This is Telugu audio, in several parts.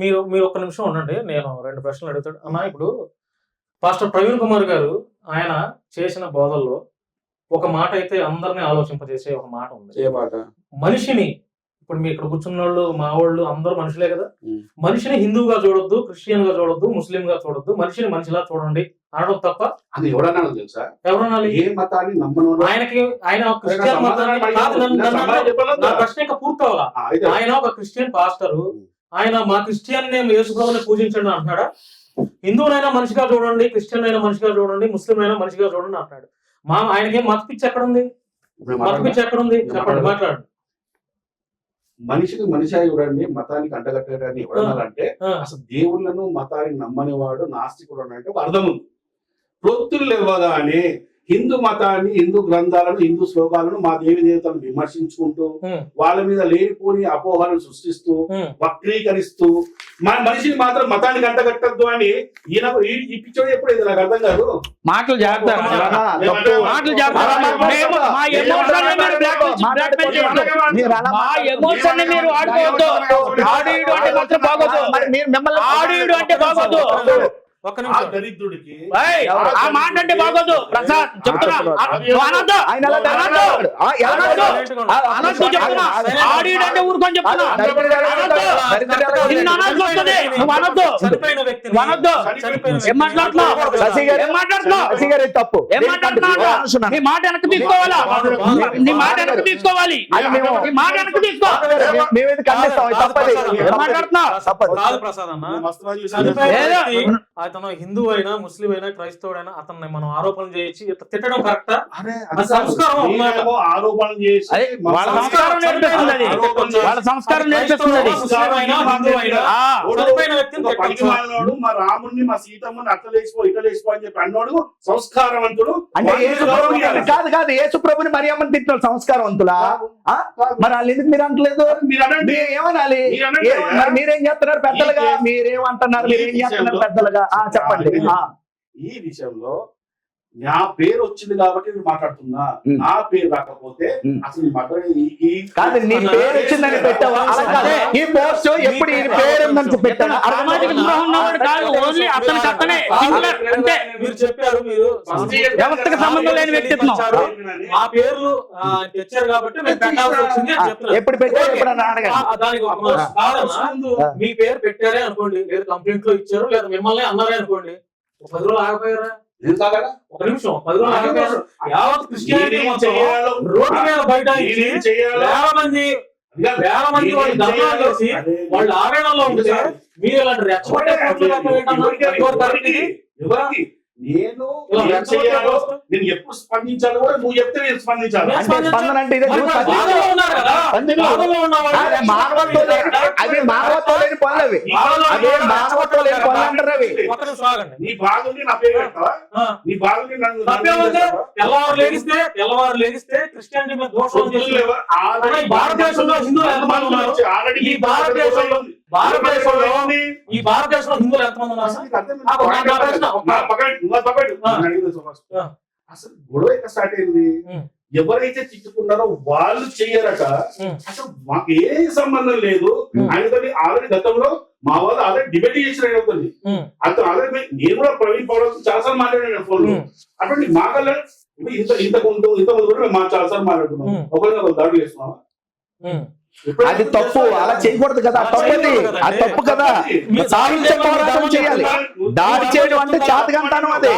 మీరు మీరు ఒక్క నిమిషం ఉండండి. నేను రెండు ప్రశ్నలు అడుగుతాడు అన్న ఇప్పుడు పాస్టర్ ప్రవీణ్ కుమార్ గారు ఆయన చేసిన బోధల్లో ఒక మాట అయితే అందరినీ ఆలోచింపజేసే ఒక మాట ఉంది. ఏ మాట? మనిషిని ఇప్పుడు మీ ఇక్కడ కూర్చున్న వాళ్ళు మా వాళ్ళు అందరూ మనుషులే కదా. మనిషిని హిందువుగా చూడొద్దు క్రిస్టియన్గా చూడొద్దు ముస్లిం గా చూడొద్దు మనిషిని మనిషిలా చూడండి అనడం తప్ప అది ఎవడన్నాడు తెలుసా? ఎవరన్నా ఏ మతాన్ని నమ్మను ఆయనకి ఆయన క్రిస్టియన్ మతాన్ని నా ప్రశ్న ఇంకా పూర్తవలా ఆయన ఒక క్రిస్టియన్ పాస్టరు ఆయన మా క్రిస్టియన్ నేమ్ యేసుప్రభుని పూజించండి అంటున్నాడా? హిందువునైనా మనిషిగా చూడండి క్రిస్టియన్ అయినా మనిషిగా చూడండి ముస్లిం అయినా మనిషిగా చూడండి అంటున్నాడు. మా ఆయనకి మత పిచ్చి ఎక్కడ ఉంది మత పిచ్చి ఎక్కడ ఉంది చెప్పండి మాట్లాడండి. మనిషికి మనిషి చూడండి మతానికి అంటగట్టని ఎవడన్నారంటే ఆ, అసలు దేవుళ్ళను మతాన్ని నమ్మని వాడు నాస్తికుడు అంటే అర్థం ఉంది. ప్రొత్తులు ఇవ్వగానే హిందూ మతాన్ని హిందూ గ్రంథాలను హిందూ శ్లోకాలను మా దేవి దేవతలను విమర్శించుకుంటూ వాళ్ళ మీద లేనిపోని అపోహలను సృష్టిస్తూ వక్రీకరిస్తూ మన మనిషిని మాత్రం మతానికి అంటగట్టద్దు అని ఈయన ఈ- పిచ్చోడు ఎప్పుడు ఇది నాకు అర్థం కాదు మాటలు జాగ్రత్త. మాటలు మీరు బాగోదు ఒక్క నిమిషం. దరిద్రుడికి ఏయ్, ఆ మాట అంటే బాగోదు. ప్రసాద్ చెప్తున్నా. అనొద్దు అనొద్దు చెప్తున్నా. అంటే ఊరుకొని చెప్తున్నా. అనొద్దు. వస్తుంది నువ్వు అనొద్దు. అనొద్దు ఏం మాట్లాడుతున్నావు? ఏం మాట్లాడుతున్నావు? తప్పు. ఏం మాట్లాడుతున్నావు? నీ మాట వెనక్కి తీసుకోవాలా? నీ మాట వెనక్కి తీసుకోవాలి. నీ మాట వెనక్కి తీసుకో. మేము- మేము ఇది ఖండిస్తాం. ఇది తప్పది. ఏం మాట్లాడుతున్నావు? తప్పదు. కాదు ప్రసాద్ అన్న? అతను హిందూ అయినా ముస్లిం అయినా క్రైస్తవుడైనా అతన్ని మనం ఆరోపణలు చేయొచ్చు తిట్టడం కరెక్టా? ఆరోపణలు చేసి వాళ్ళ సంస్కారం నేర్పిస్తుంది వాళ్ళ సంస్కారం నేర్పిస్తుంది మా రాముణ్ణి మా సీతమ్మని అక్కలేసిపో ఇక్కలేసిపో అని చెప్పి అన్నోడు సంస్కారవంతుడు. అంటే. కాదు కాదు యేసు ప్రభుని మరి అమ్మని తిట్టిన సంస్కారవంతులా? మరి వాళ్ళు ఎందుకు మీరు అంటలేదు? ఏమనాలి మీరు చేస్తున్నారు పెద్దలుగా? మీరేమంటున్నారు? మీరేం చేస్తున్నారు పెద్దలుగా? చెప్పండి. ఈ విషయంలో నా పేరు వచ్చింది కాబట్టి నేను మాట్లాడుతున్నా. నా పేరు రాకపోతే. అసలు కాదు నీ పేరు వచ్చిందని పెట్టావా? అలా కాదు. ఈ పోస్ట్ ఎప్పుడు ఈ పేరు ఉందని పెట్టాను సామాజిక స్పృహ ఉన్నవాడు కాదు ఓన్లీ అతనికి అతనే సింగులర్ అంటే మీరు చెప్పారు మీరు వ్యవస్థకు సంబంధం లేని వ్యక్తిత్వం. పేర్లు ఆ, తెచ్చారు కాబట్టి మేము పెట్టాల్సి వచ్చింది అని చెప్తున్నారు. ఎప్పుడు పెట్టారు? దానికి. మీ పేరు పెట్టారే అనుకోండి లేదా కంప్లైంట్లో ఇచ్చారు లేదా మిమ్మల్ని అన్నారే అనుకోండి ఒక పది రోజులు ఆగిపోయారా? ఒక నిమిషం. యావత్ క్రిస్టియానిటీ నేనేం మొత్తం చేయాలో రోడ్డు మీద బయట ఇచ్చి నేనేం చేయాలో వేల మంది ఇంకా వేల మంది వాళ్ళు చేయాలో చేసి. వాళ్ళు ఆవేదనలో ఉంటే మీరు ఇలాంటి రెచ్చగొట్టే నేను ఎప్పుడు స్పందించాలో కూడా నువ్వు చెప్తే నేను స్పందించాలి అంటే స్పందన అంటే ఇదే మానవత్వం అవి మానవత్వం లేని పనులు అవి. అదే మానవత్వం లేని పనులు అంటారు అవి. నీ బాగుంది నా పేరు నీ బాగుంది నన్ను తప్పేముంది తెల్లవారు లేగిస్తే తెల్లవారు లేగిస్తే క్రిస్టియానిటీ మీద దోషం చేసి అరే, ఈ భారతదేశంలో హిందువులు ఎంతమంది ఉన్నారు? ఈ భారతదేశంలో భారతదేశంలో ఈ భారతదేశంలో హిందువులు ఎంతమంది ఉన్నారు. అసలు గొడవ ఎక్కడ స్టార్ట్ అయింది. ఎవరైతే తిట్టుకున్నారో వాళ్ళు చెయ్యరట. అసలు మాకు ఏ సంబంధం లేదు. ఆయనతో ఆల్రెడీ గతంలో మా వాళ్ళు ఆల్రెడీ డిబేట్ చేసిన ఆయనతోని ఉం. అంత ఆల్రెడీ నేను కూడా ప్రవీణ్ పౌడర్ చాలాసార్లు మాట్లాడాను ఫోన్లో. అటువంటి మాకల్లా ఇప్పుడు ఇంత ఇంత ముందు ఇంత ముందు కూడా మేము మా చాలాసార్లు మాట్లాడుతున్నాం. ఒకరిని ఒకరు దాడులు చేస్తున్నాం. అది తప్పు. అలా చేయకూడదు కదా. తప్పది అది. తప్పు కదా. సాహిత్య పోరాటం చేయాలి. దాడి చేయడం అంటే చేతకంటాను అది.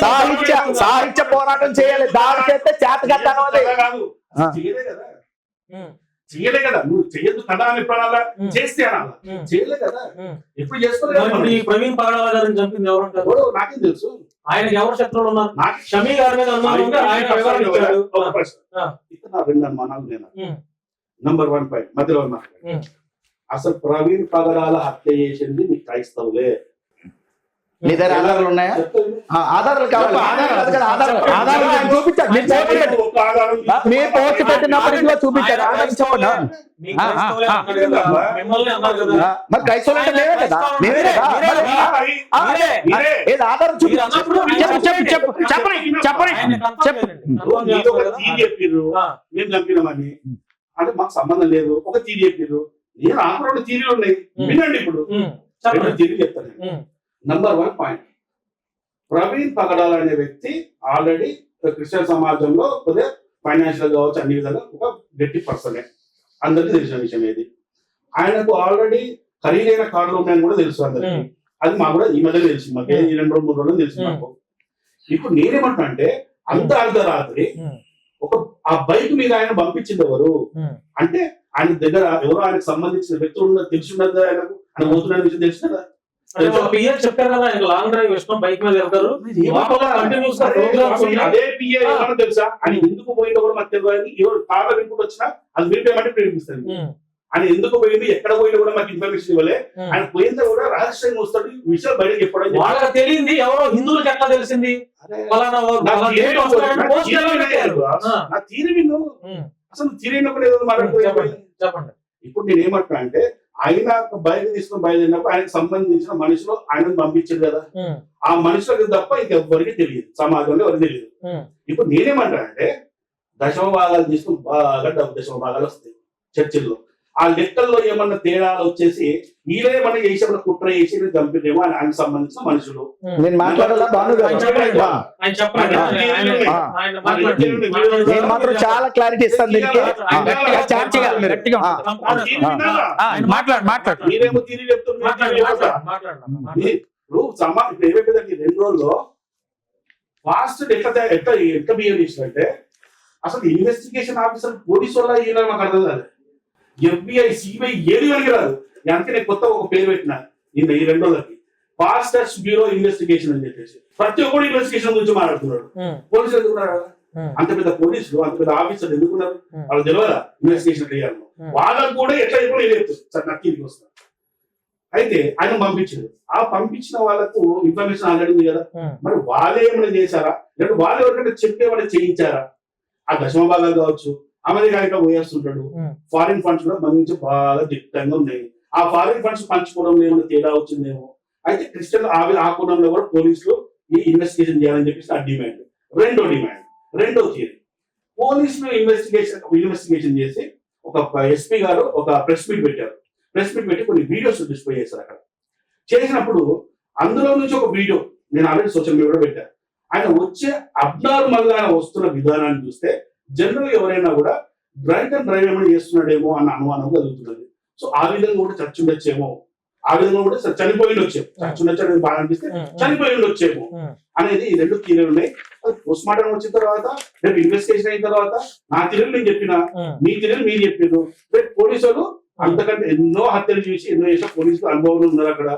సాహిత్య సాహిత్య పోరాటం చేయాలి. దాడి చేస్తే చేతకంటాను అది. అలా కాదు. ఆ. చేయలే కదా. ఉం. చేయలే కదా. నువ్వు చేయొద్దు కదా అని ఎప్పుడు. చేస్తే అనాలా? ఉం. చేయలే కదా. ఉం. ఎప్పుడు చేసుకోలేదు ఈ ప్రవీణ్ గారిని చంపింది ఎవరు? ఎవడో నాకేం తెలుసు. ఆయనకి ఎవరు శత్రువులు ఉన్నారు? నాకు షమీ గారి మీద ఆయన వివరణ ఇచ్చాడు. ఒక ప్రశ్న. రెండు అనుమానాలు నేను. నంబర్ వన్ పాయింట్ మధ్యలో మాట్లాడండి ఉం. అసలు ప్రవీణ్ పగడాల హత్య చేసింది మీ క్రైస్తవులే. నీ దగ్గర ఆధారాలు ఉన్నాయా? ఆధారాలు కావాలి. ఆధారాలు. చూపించారు మీరు పోస్ట్ చూపించారు. ఆధారం చెప్పండి మరి క్రైస్తవులు అంటే మేమే కదా. మేమే. ఏది ఆధారం చెప్పు చెప్పు చెప్పు చెప్పని చెప్పని చెప్పు. అంటే మాకు సంబంధం లేదు. ఒక తీరి చెప్పిర్రు. నేను నాకు రెండు థీరీలు ఉన్నాయి. వినండి ఇప్పుడు. చెప్పండి. థీరీ చెప్తాను number one point Praveen Pagadal అనే వ్యక్తి ఆల్రెడీ క్రిస్టియన్ సమాజంలో కొద్దిగా ఫైనాన్షియల్ కావచ్చు అన్ని విధాలుగా ఒక గట్టి పర్సనే. అందరికీ తెలిసిన విషయం ఇది ఆయనకు ఆల్రెడీ ఖరీదైన కార్లు ఉన్నాయని కూడా తెలుసు అందరికి. అది మాకు కూడా ఈ మధ్య తెలిసింది మాకు ఈ రెండు రోజులు మూడు రోజులు తెలుసు. మాకు. ఇప్పుడు నేనేమంటున్నా అంటే అంత అర్ధరాత్రి ఒక ఆ బైక్ మీద ఆయన పంపించింది ఎవరు. అంటే ఆయన దగ్గర ఎవరో ఆయనకు సంబంధించిన వ్యక్తులు ఉన్న తెలిసి ఉన్నది ఆయనకు? ఆయన పోతున్న విషయం తెలుసు కదా? అంటే పిఎస్ చెప్పారు కదా ఆయన లాంగ్ డ్రైవ్ ఇష్టం బైక్ మీద వెళ్తారు. గా. అదే పిఏ ఏమన్నా తెలుసా? అని ఎందుకు పోయిందో కూడా మాకు తెలియదు. ఎవరు కాళ్ళ వినుకుంటూ వచ్చినా అది వినిపేయమంటే ప్రేమిస్తుంది ఉమ్, ఆయన ఎందుకు పోయింది ఎక్కడ పోయిందో కూడా మాకు ఇన్ఫర్మేషన్ ఇవ్వలే. ఆయన పోయిందో కూడా రహస్యంగా వస్తాడు విషయాలు బయటకు చెప్పడం చెప్పి- వాళ్ళకి తెలియంది ఎవరో హిందువులకు ఎట్లా తెలిసింది? నా తీరి విను. అసలు తీరి విన్నప్పుడు ఏదో చెప్పండి మాట్లాడుతుంది చెప్పండి. ఇప్పుడు నేను ఏమంటున్నా అంటే ఆయన బయట తీసుకొని బయలుదేరినప్పుడు ఆయనకు సంబంధించిన మనుషులు ఆయనను పంపించారు కదా. ఆ మనుషులకు తప్ప ఇంకెవ్వరికి తెలియదు. సమాజంలో ఎవరికి తెలియదు. ఇప్పుడు నేనేమంటా అంటే దశమ భాగాలు తీసుకుని బాగా డబ్బు దశమ భాగాలు వస్తాయి చర్చిల్లో. ఆ లెక్కల్లో ఏమన్నా తేడాలు వచ్చేసి ఈయన ఏమన్నా చేసేప్పుడు కుట్ర చేసి చంపినేమో అని ఆయనకు సంబంధించిన మనుషులు. నేను మాట్లాడాలా మాత్రం చాలా క్లారిటీ ఇస్తాను దీనికి. మాట్లాడు మాట్లాడు. మీరేమో తిరిగి చెప్తున్నారు సమా ఈ రెండు రోజుల్లో ఫాస్ట్ ఎట్లా తయా- ఎట్లా ఎట్లా బిహేవ్ చేసినట్టే అసలు ఇన్వెస్టిగేషన్ ఆఫీసర్ పోలీసు వల్ల ఈయన మాకు అర్థం కాదు ఎఫ్బిఐ సిబిఐ ఏది అందుకే నేను కొత్త ఒక పేరు పెట్టిన నిన్న ఈ రెండు రోజులకి ఫాస్టెస్ట్ బ్యూరో ఇన్వెస్టిగేషన్ అని చెప్పేసి. ప్రతి ఒక్కరు ఇన్వెస్టిగేషన్ గురించి మాట్లాడుతున్నాడు. పోలీసులు ఎందుకున్నారు అంత పెద్ద పోలీసులు అంత పెద్ద ఆఫీసర్లు ఎందుకున్నారు. వాళ్ళు తెలియదా ఇన్వెస్టిగేషన్ చేయాలి Hmm. వాళ్ళకు కూడా ఎట్లా ఇప్పుడు చెప్తారు సార్ నాకు ఇంటికి వస్తారు అయితే ఆయన పంపించారు ఆ పంపించిన వాళ్ళకు ఇన్ఫర్మేషన్ ఆల్రెడీ ఉంది కదా. మరి వాళ్ళే ఏమైనా చేశారా? లేదా వాళ్ళు ఎవరికంటే చెప్పి ఏమైనా చేయించారా? ఆ దశమ భాగాలు కావచ్చు అమెరికా ఇట్లా పోయేస్తుంటాడు. ఫారిన్ ఫండ్స్ కూడా మన నుంచి బాగా దిట్టంగా ఉన్నాయి. ఆ ఫారిన్ ఫండ్స్ పంచుకోవడంలో ఏమైనా తేడా వచ్చిందేమో? అయితే క్రిస్టియన్ ఆవి ఆ కోణంలో కూడా పోలీసులు ఈ ఇన్వెస్టిగేషన్ చేయాలని చెప్పేసి ఆ డిమాండ్ రెండో డిమాండ్ రెండో థియరీ పోలీసులు ఇన్వెస్టిగేషన్ ఇన్వెస్టిగేషన్ చేసి ఒక ఎస్పీ గారు ఒక ప్రెస్ మీట్ పెట్టారు. ప్రెస్ మీట్ పెట్టి కొన్ని వీడియోస్ డిస్ప్లే చేశారు అక్కడ. చేసినప్పుడు అందులో నుంచి ఒక వీడియో నేను ఆల్రెడీ సోషల్ మీడియాలో పెట్టాను ఆయన వచ్చే అబ్నార్మల్గా వస్తున్న విధానాన్ని చూస్తే జనరల్ ఎవరైనా కూడా డ్రైవ్ అండ్ డ్రైవ్ ఏమైనా చేస్తున్నాడేమో అన్న అనుమానం కలుగుతున్నది. సో ఆ విధంగా కూడా చచ్చి ఉండొచ్చేమో. ఆ విధంగా కూడా చనిపోయి ఉండొచ్చేమో చచ్చి ఉండొచ్చు అనేది బాగా అనిపిస్తే చనిపోయి ఉండొచ్చేమో ఉమ్. అనేది ఈ రెండు థీరీలు ఉన్నాయి. పోస్ట్ మార్టం వచ్చిన తర్వాత రేపు ఇన్వెస్టిగేషన్ అయిన తర్వాత నా థీరీలు నేను చెప్పిన. మీ థీరీలు మీరు చెప్పారు రేపు పోలీసులు అంతకంటే ఎన్నో హత్యలు చూసి ఎన్నో చేసిన పోలీసులు అనుభవం ఉన్నారు అక్కడ.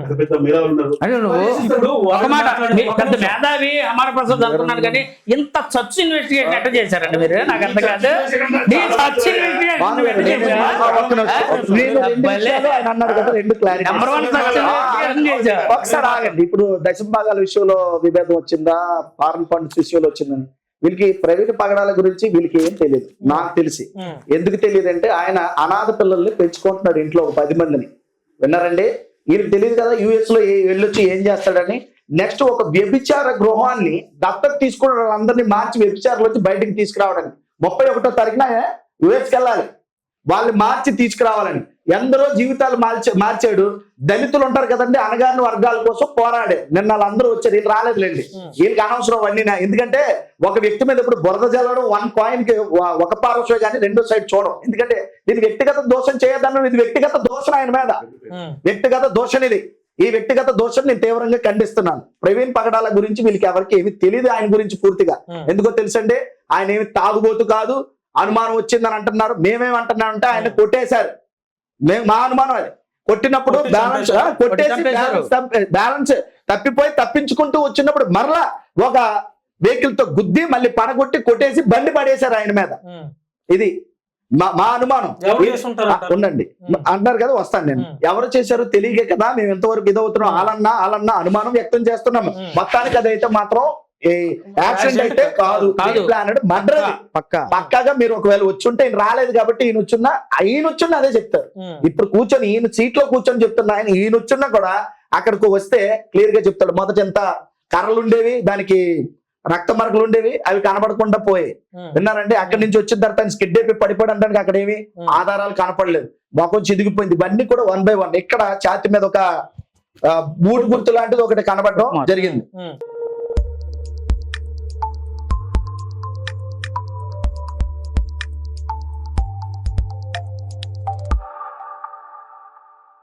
పెద్ద పెద్ద మేధావులు ఉన్నారు. నువ్వు ఇప్పుడు ఒక మాట పెద్ద. మేధావి అమర ప్రసాద్ అంటున్నాను కానీ ఇంత చచ్చు ఇన్వెస్టిగేషన్ ఎట్లా చేశారండి మీరు? నాకు అర్థం కాదు. ఇన్వెస్టిగేషన్ ఒకసారి ఆగండి. ఇప్పుడు దశమ భాగాల విషయంలో విభేదం వచ్చిందా? ఫారెన్ ఫండ్స్ విషయంలో వచ్చిందని వీళ్ళకి ప్రైవేట్ పగడాల గురించి వీళ్ళకి ఏం తెలియదు. నాకు తెలిసి. ఎందుకు తెలియదు అంటే ఆయన అనాథ పిల్లల్ని పెంచుకుంటున్నాడు ఇంట్లో ఒక పది మందిని. విన్నారండి? వీళ్ళకి తెలియదు కదా యుఎస్లో ఏ- వెళ్ళొచ్చి ఏం చేస్తాడని. నెక్స్ట్ ఒక వ్యభిచార గృహాన్ని దత్తత తీసుకున్న వాళ్ళందరినీ మార్చి వ్యభిచారులు బయటికి తీసుకురావడానికి. ముప్పై ఒకటో తారీఖున యుఎస్కి వెళ్ళాలి. వాళ్ళని మార్చి తీసుకురావాలని. ఎందరో జీవితాలు మార్చ మార్చాడు. దళితులు ఉంటారు కదండి అనగారిన వర్గాల కోసం పోరాడే నిన్న వాళ్ళందరూ వచ్చారు వీళ్ళు రాలేదులేండి. వీళ్ళకి అనవసరం అవన్నీ ఎందుకంటే ఒక వ్యక్తి మీద ఇప్పుడు బురద జల్లడం వన్ కాయిన్కి ఒక పార్శ్వే కానీ రెండో సైడ్ చూడడం. ఎందుకంటే ఇది వ్యక్తిగత దోషం చేయదన్న ఇది వ్యక్తిగత దోషం ఆయన మీద. వ్యక్తిగత దోషం ఇది. ఈ వ్యక్తిగత దోషం నేను తీవ్రంగా ఖండిస్తున్నాను. ప్రవీణ్ పగడాల గురించి వీళ్ళకి ఎవరికి ఏమి తెలియదు ఆయన గురించి పూర్తిగా. ఎందుకో తెలుసండి ఆయన ఏమి తాగుబోతు కాదు అనుమానం వచ్చిందని అంటున్నారు. మేమేమంటున్నామంటే ఆయన కొట్టేశారు. మేము మా అనుమానం అది కొట్టినప్పుడు కొట్టి బ్యాలెన్స్ కొట్టేసి. బ్యాలెన్స్ తప్ప- బ్యాలెన్స్ తప్పిపోయి తప్పించుకుంటూ వచ్చినప్పుడు మరలా ఒక వెహికల్తో గుద్ది మళ్ళీ పడగొట్టి కొట్టేసి బండి పడేశారు ఆయన మీద. ఇది మా మా అనుమానం అంటారు? ఉండండి. అంటున్నారు కదా వస్తాను నేను. ఎవరు చేశారో తెలియకే కదా మేము ఎంతవరకు ఇదవుతున్నాం. వాళ్ళన్నా వాళ్ళన్నా అనుమానం వ్యక్తం చేస్తున్నాము ఉమ్. మొత్తానికి అదైతే మాత్రం యాక్సిడెంట్ అయితే కాదు. కాదు. ప్లానెడ్ మర్డర్ అది. పక్క. పక్కాగా మీరు ఒకవేళ వచ్చుంటే ఈయన రాలేదు కాబట్టి ఈయన వచ్చున్నా ఈయన వచ్చున్నా అదే చెప్తారు. ఇప్పుడు కూర్చొని ఈయన సీట్లో కూర్చొని చెప్తున్నా ఆయన ఈయన వచ్చున్నా కూడా అక్కడికి వస్తే క్లియర్గా చెప్తాడు. మొదట ఎంత కర్రలు ఉండేవి దానికి రక్త మరకలు ఉండేవి అవి కనబడకుండా పోయాయి. ఉమ్. విన్నారంటే అక్కడి నుంచి వచ్చిన తర్వాత ఆయన స్కిడ్ అయిపోయి పడిపోవడానికి అక్కడ ఏమి. ఆధారాలు కనపడలేదు. మొఖం చిదిగిపోయింది. ఇవన్నీ కూడా వన్ బై వన్ ఇక్కడ ఛాతి మీద ఒక బూట్ గుర్తు లాంటిది ఒకటి కనబడడం జరిగింది.